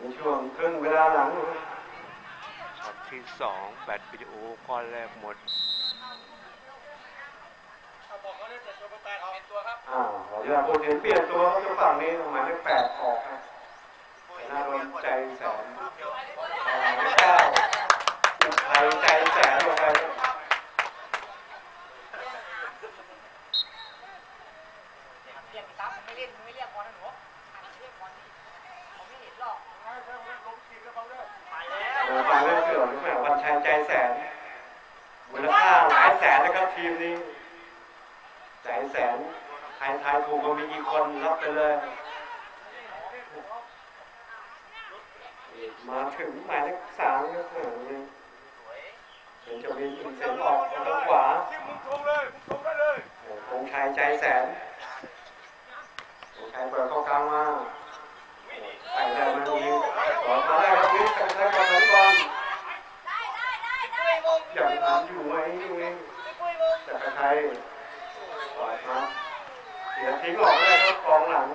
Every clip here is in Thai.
ในช่วงครึ่งเวลาหลังช็อตที่สองแบตวิดีโอก้อนแรกหมดอ่าขออนุญาตคนเห็นเปลี่ยนตัวเขาจะฝั่งนี้หมายเลขแปดออกนะน่าโดนใจแสนอ่าหมายเลขเก้าอุทัยใจแสนลงไปเรียกซับไม่เล่นไม่เรียกบอลนะหนูอ่านเรียกบอลนี่ผมไม่เห็นหร อกไปแล้วเออฟังเรื่องเกี่ยวกับแม่วันชัยใจแสนมูลค่าหลายแสนนะครับทีมนี้ใจแสนใครทายถูกก็มีกี่คนรับไปเลย มาถึงหมายเลขสามก็เถอะนี่เป็นจะมีถึงเส้นออกทางขวาโอ้โหคงชัยใจแสนคงชัยเปิดเข้ากลางมาใส่ได้มาดีขอมาได้ครับวิทย์กันได้ก่อนนั้นก่อนอย่างนั้นอยู่ไหมอยู่นี่แต่ใครปล่อยมาเสียทิ้งออกได้ครับกองหลัง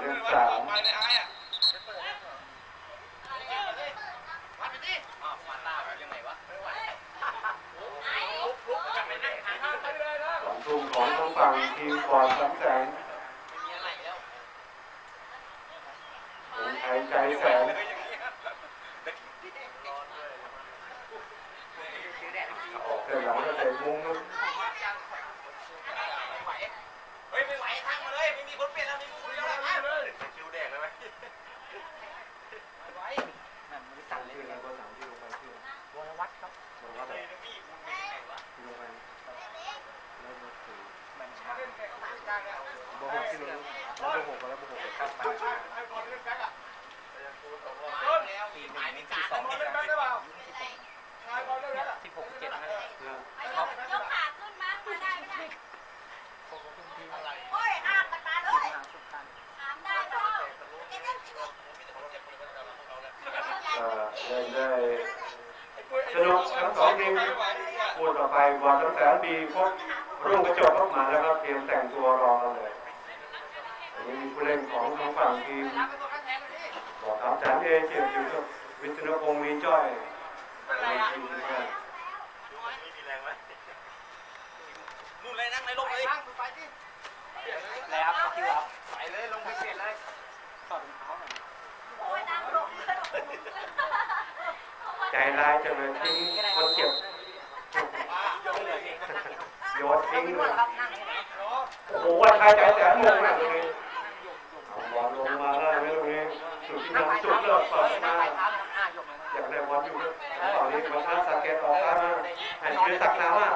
เรื่องสามสองทุ่ม ของทางฝั่งทีมก่อนสามแสนผมไทยใจแสนออกเส้นหลังก็เตะมุ้งครับ เฮ้ยไม่ไหวทั้งมาเลยไม่มีคนเปลี่ยนแล้วมีคนเดียวแล้วนะคิวแดงเลยไหม นั่นมือสั่นเลย ที่เราสามที่ลงไปที่ วรวัตครับ ลงมาแต่ พี่คุณไม่ไงวะ ที่ลงไปเริ่มมาถึง มันชา โบหกที่ลงโบหกแล้วโบหกครับ ปีหนึ่งนี่คือสองสิบหกเจ็ดนะ ครับ ยกขาขึ้นมาไม่ได้ไม่ได้ ผมก็เป็นทีมอะไร โอ้ยห้ามกันมาเลย งานสุดท้าย ถามได้ก็ เอ่อได้ได้ สนุกทั้งสองทีมพูดต่อไปก่อนทั้งแสนปีพบรุ่งกระจกเข้ามาแล้วก็เตรียมแต่งตัวรอกันเลยอันนี้มีผู้เล่นของทางฝั่งทีมบอกสามแสนเอเจียบอยู่กับวิศนุพงศ์มีจ้อยไม่มีแรงเลยนู่นเลยนั่งในร่มเลยแล้วครับคิวครับไปเลยลงไปเปลี่ยนเลยถอดรองเท้าหน่อยโอ้ยนางหลง ใจร้ายจังเลยทิ้งคนเจ็บโยนทิ้งเลยโอ้โหวันชายใจแสนงงนะตรงนี้เอาบอลลงมาได้ไหมตรงนี้สุดที่นั่งสุดเลิศเปิดมาอยากได้บอลอยู่ตอนนี้มาท่าสาเกตออกมาให้คือสักน้ำอะ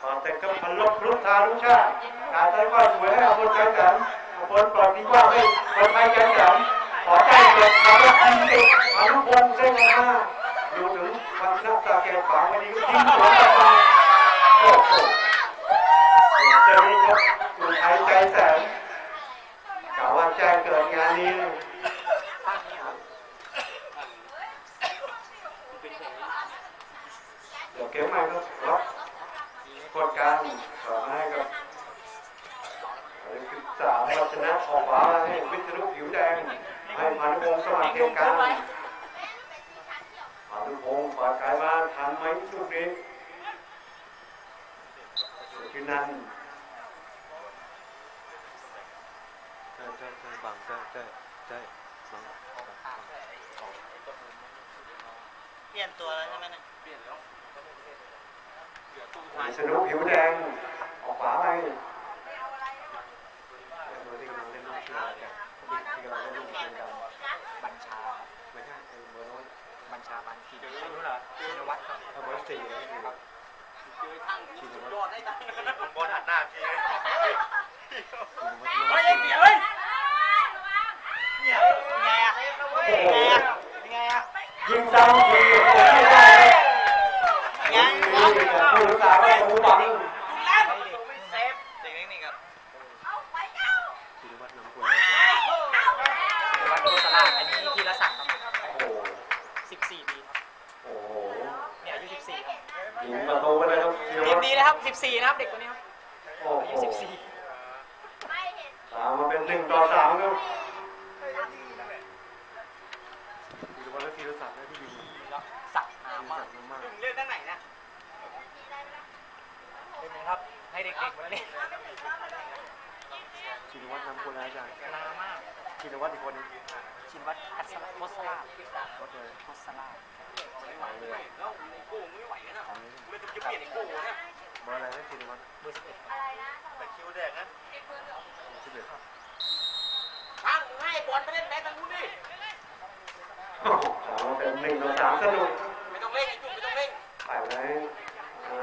พอเตะก็พันลบลุกทาลุชาการใช้ว่าสวยให้เอาบนใจแสนเอาบนปลอยที่ว่าให้คนไทยใจแสนขอใจเกิดความรักจริงๆอนุพงศ์เส้นออกมาอยู่ถึงวันนักสาเกตฝังไว้ดีก็ทิ้งสวนกลับมาโอ้โหเจอนี่ครับคนไทยใจแสนกล่าวว่าแจ้งเกิดงานนี้ ตั้งนี่ครับ เดี๋ยวเก็บใหม่ครับล็อกกดกลางสอนให้กับหมายเลขสิบสามเราชนะออกขวาให้วิทยุผิวแดง ให้พานุพงศ์สมัค รเกมกลางพานุพงศ์ปาดกายมาทันไหมลูกนี้สุธินันท์ใช่ใช่ใช่บังใช่ใช่ใช่บังบังบังเปลี่ยนตัวแล้วใช่ไหมเนี่ยวิษณุผิวแดง ออกขวาไปที่กำลังเล่นลูกชื่ออะไรกันที่กำลังเล่นลูกชื่อกัน บัญชา ไม่ใช่เออเบอร์โน้น บัญชาบัญชีไม่รู้เหรอ ชินวัตรครับเอาเบอร์สี่นี่คือชินวัตรบอลหันหน้าพี่เฮ้ยเปลี่ยนเลยเนี่ยไงอะไงอะไงอะยิงซ้ำยิงคนที่ได้ยังผู้รักษาไม่รู้บังเซฟเด็กนี่ครับ ชินวัฒน์นำกวน วัดโกสลาอันนี้ธีรศักดิ์ครับ โอ้โห 14 ปีครับ โอ้โห เนี่ยอายุ 14ครับยิงประตูไปเลยครับทีมดีนะครับ14 นะครับเด็กคนนี้ครับโอ้อายุโห14ตามมาเป็นหนึ่งต่อสามครับธีรวัตรและธีรศักดิ์นะที่ยิงสักธีหารมากศักดิ์มากมึงเล่นด้านไหนนะเป็นไงครับ ให้เด็กๆมาเล่นธีรวัตรนำคนแล้วอาจารย์นามากธีรวัตรอีกคนนึงชินวัตรอัศโคสลาวัดเลยโคสลาไปเลยแล้วไอ้โก้มึงไม่ไหวแล้วนะของนี้ไม่ต้องจะเปลี่ยนไอ้โก้นะเบอร์อะไรนะธีรวัตรเบอร์สิบเอ็ดอะไรนะแต่คิวแดงนะสิบเอ็ดช่างให้บอลไปเล่นแม็กซ์ทางนู้นดิโอ้โหเป็นหนึ่งต่อสามสนุกไม่ต้องเล่นไอ้จุ๊บไม่ต้องเล่นไปเลย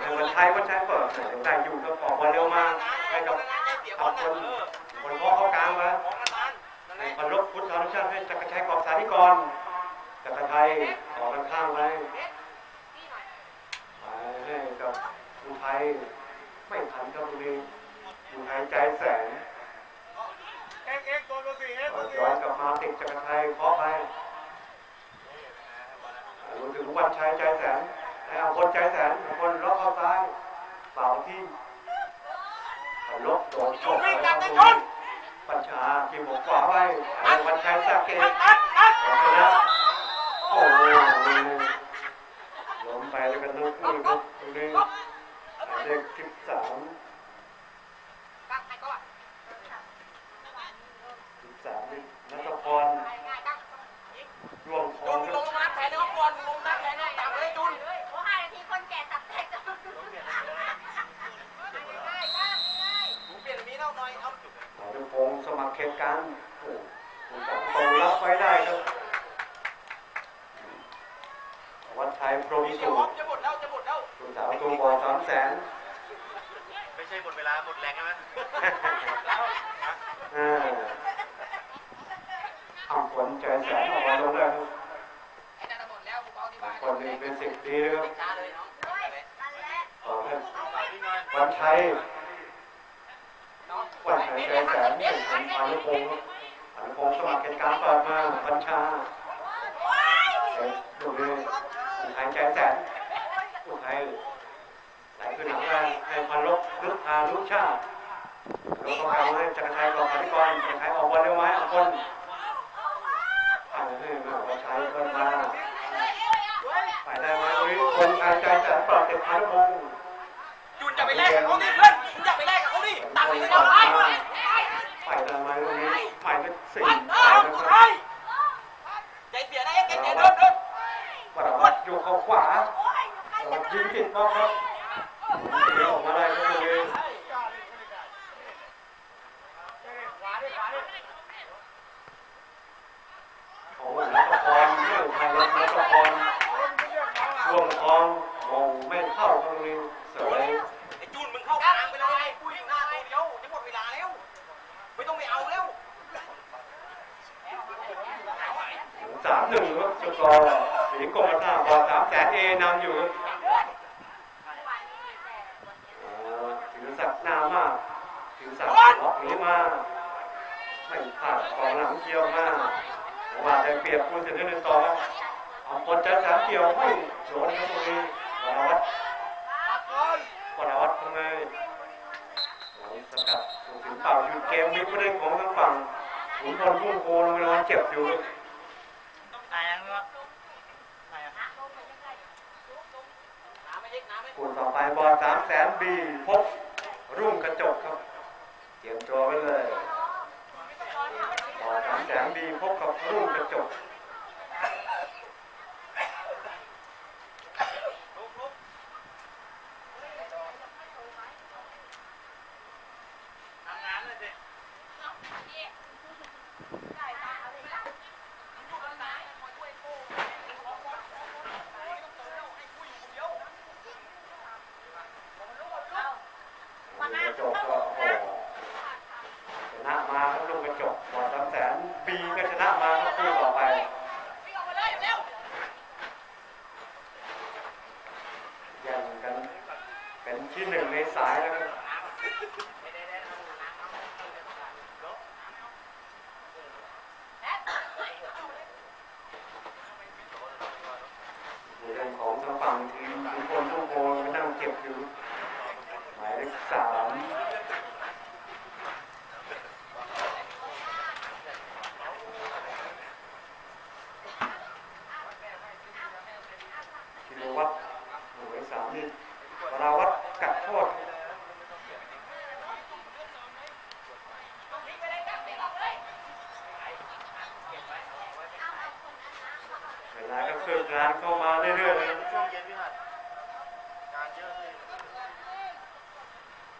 ให้วันไทยวันไทยเปิดแต่อยู่ก็ออกมาเร็วมาให้กับเอาคนคนพ่อเข้ากลางมาของนานๆนั่นแหละพันลบพุทธานุชาติให้จักรชัยกอบสาธิกรจักรไทยออกข้างไปไปให้กับ อุทัย ไม่ทันครับตรงนี้อุทัยใจแสงเอ็กเอ็กตัวตัวสี่เอ็กย้อนกลับมาติดจักรไทยเคาะไปรวมถึงวันชัยใจแสนให้เอาคนใจแสนคนล็อกเข้าซ้ายเป่าที่พันลบโดนชกไปครับปัญชาทีมหัวขวาไปวันชัยสักเกตตัดตัดชนะโอ้โหล้มไปแล้วกันทั้งคู่ครับตรงนี้ เด็กสิบสามสิบสามนี่นัทพรรวมทอจุงนคลรับงมาแทนนะครับบอลลงมาแทนนะอย่าเลยจุนโอ้ห้านาทีคนแก่ตับแตกจะง่ายง่ายง่ายกูเปลี่ยนมีเท่าหน่อยเอาหมอจุพงศ์สมัครเขตการโอ้โหสองตรงรับไว้ได้ครับวัดไทยพรหมมีสุเดี๋ยวขจะหมดแล้วจะหมดแล้วลูกสาวตัวบอสามแสนไม่ ใช่หมดเวลาหมดแรงใช่ไหมอ่าเอาผลใจแสนออกมาลงได้ครับไอ้นั่นหมดแล้วกูเอาที่บ้านคนหนึ่งเป็นสิบปีนะครับช้าเลยน้องด้วยนั่นแหละต่อให้เอาไปพี่น้อยวันชัยน้องวันชัยใจแสนเป็นคนพานุพงศ์พานุพงศ์สมัครเขตการเปิดมาบัญชาเอ๊ะดูดิอุทัยใจแสนอุทัย ไหลขึ้นหลังแรงให้พันลบลึกพาลุกชาติแล้วก็กลางให้จักรชัยก่อนพันธิกรจักรชัยออกบอลเร็วไหมเอาคนผ่านให้มาวันชัยเปิดมาไปได้ไหมอุ้ยคนชัยใจแสนปลอดเต็มพานุพงศ์จุนอย่าไปแลกกับเขาดิเพื่อนจุนอย่าไปแลกกับเขาดิตัดไปเลยเอาไปไปทำไมตรงนี้หมายเป็นสี่วันเอไปอนะกูคให้รับใจเสียได้ใจเสียเดินเดินวรวัตรอยู่เข้าขวายิงติดบล็อกครับยิงออกมาได้ก็ตรงนี้โอ้โหนัทพรเรื่องไทยนัทพรช่วงทองมองไม่เข้าตรงนี้เสย ไอ้จุนมึงเข้ากลางไปเลยกูยิงหน้าตัวเดียวจะหมดเวลาแล้ว ไม่ต้องไปเอาแล้ว สามห นึ่งครับสกอร์สิงกรมท่าบอลสามแสนเอนำอยู่ถือศักนามากถือศักล็อกนี้มาไม่พลาดกองหลังเกี่ยวมากว่าได้เปรียบผู้เสนอหนึ่งต่อครับเอาคนจะสามเกี่ยวไม่โดนครับตรงนี้วรวัตรวรวัตรทำไงหลังสกัดถึงเปล่าหยุดเกมมีผู้เล่นของทางฝั่งขุนพลพุ่งโคลงไปนอนเจ็บอยู่ ตายยังเนาะตายยัง น้ำไม่เล็กน้ำไม่ คู่ต่อไป บอลสามแสนบีพบรุ่งกระจกครับเตรียมตัวไว้เลยบอลสามแสนบีพบกับรุ่งกระจกลุกลุกทำงานเลยสิ รุ่งกระจกก็โอ้โหชนะมาครับรุ่งกระจกบอลสามแสนบีก็ชนะมาครับคู่ต่อไปแย่งกันเป็น ที่หนึ่งในสายแล้วครับเรื่องของทางฝั่งทีมทุกคนทุกคนมานั่งเก็บอยู่ หมายเลขสามานเข้ามาเรื่อยๆเลย ช่วงเย็นพี่หัดงานเยอะเลย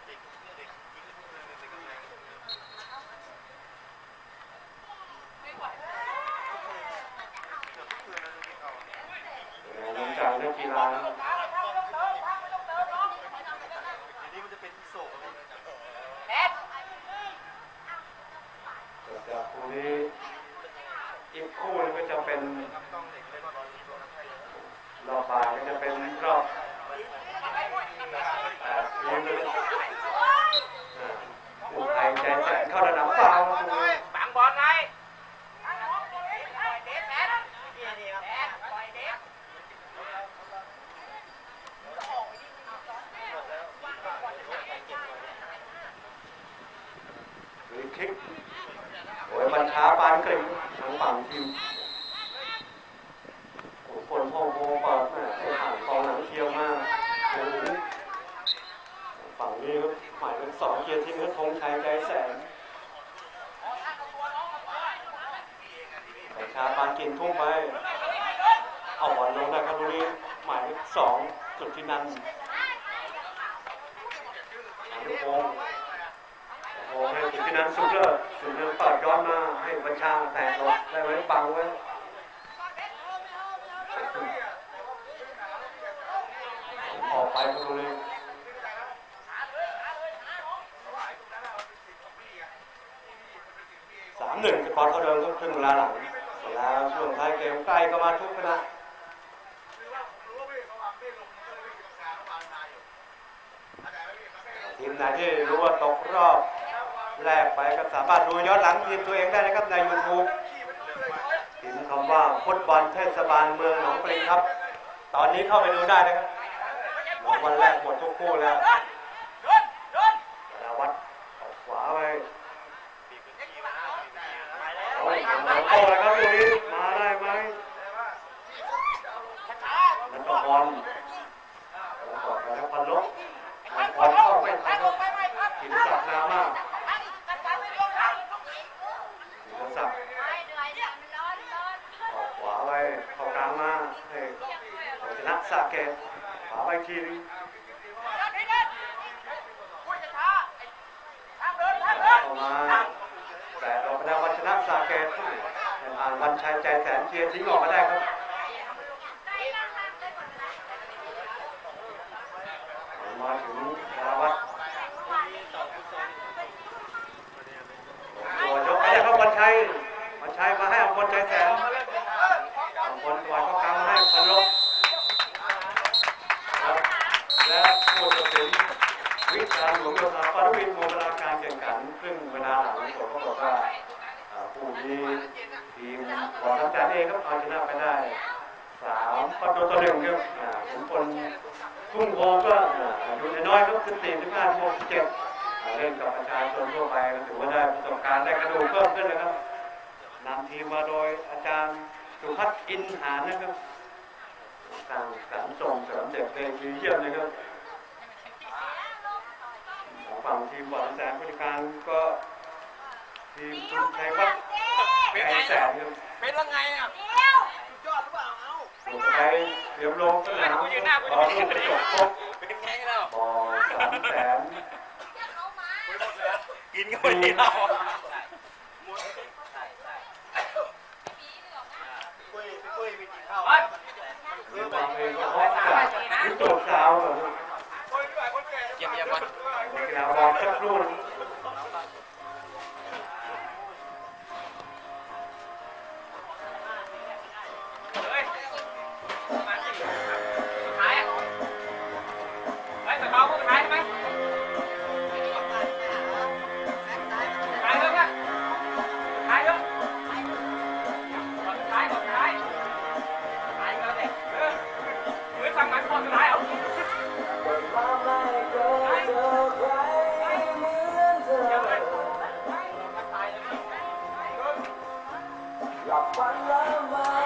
เด็กเด็กยิงเด็กกำแพง หลังจากเล่นกีฬา ทีนี้มันจะเป็นโศกอะไร แอ๊ด จากคู่นี้อีกคู่หนึงก็จะเป็น ต้องเด็กเล่นบอลตัวนักไทย รอบบ่ายก็จะเป็นรอบแปดทีมเลยอ่าคู่ไทยใจแสนเข้าระดับเปล่าครับคู่นี้ บังบอลไงเด็ดแอ๊ดแอ๊ดปล่อยเด็ด หรือคลิกโอ้ยบัญชาปานกลิ่งฝั่งทีมโอ้โหคนพ่อโพเปิดแม่ให้ห่างกองหลังเคียวมากฝั่งนี้ครับหมายเลขสองเกียร์ทิ้งครับธงชัยใจแสนบัญชาปานกิ่งทุ่มไปเอาบอลลงได้ครับตรงนี้หมายสองสุดที่นั่นท์อนุพงศ์โอ้ให้สุดที่นั้นสุดเลยสุดนั้นเปิดย้อนมาให้บัญชาแตกรถได้ไหมปังไว้ออกไปประตูเลยสามหนึ่งสกอร์เท่าเดิมก็ครึ่งเวลาหลังเวลาช่วงท้ายเกมใกล้เข้ามาทุกขณะทีมไหนที่รู้ว่าตกรอบ แรกไปก็สามารถดูย้อนหลังทีมตัวเองได้นะครับในยูทูบพิมพ์คำว่าฟุตบอลเทศบาลเมืองหนองปริงครับ ตอนนี้เข้าไปดูได้นะครับวันแรกหมดทุกคู่แล้วนาวัดออกขวาไปโอ้ยหลังโต้แล้วครับตรงนี้มาได้ไหมนันทพรแล้วก็แล้วพันลบนันทพรเข้าไม่ทันครับกินสักน้ำมากกินสัก ไม่เหนื่อยเนี่ยมันร้อนร้อน ออกขวาไปเข้ากลางมาให้ชนะสาเกตขวาไปทีนึงเข้ามาแต่เราไปได้วันชนะสาเกตแต่ผ่านวันชัยใจแสนเชียร์ทิ้ง ออกมาได้ครับมาถึงธาวัตรตัวยกไปแล้ครับวันชัยวันชัยมาให้อมรใจแสนบางคนตัวก็กำให้พันลบและผู้ตัดสินวิชาหลวงโยธาปรวินโมเวลาการแข่งขันครึ่งเวลาหลังผมก็บอกว่าอ่าผู้ที่ทีมของทำจ เองครับเอาชนะไปได้สามประตูต่อหนึ่งครับขุนพลทุ่งโพก็อ่าอายุน้อยครับสิบสี่สิบห้าหกสิบเจ็ดเล่นกับประชาชนทั่วไปก็ถือว่าได้ประสบการณ์ได้กระดูกเพิ่มขึ้นนะครับนำทีมมาโดยอาจารย์สุพัฒน์อินหานนะครับทางสารส่งเสริมเด็กเพลงดีเยี่ยมนะครับฝั่งทีมบอลแสนบริการก็ทีมคุณชัยวัฒน์ ไก่แสนครับเป็นยังไงอะเดี๋ยวสุดยอดหรือเปล่าเอ้าลงไปเตรียมลงสนามบอลลูกกระจกครบเป็นไงแล้วบอลสามแสนเขามากินก็ไม่ได้เราปุ้ยพี่ปุ้ยไปกินข้าวมีความเองก็ฮอกจากวิจุดสาวแบบเยี่ยมเยี่ยมวันกีฬาบอลสักครู่หนึ่ง Your fire,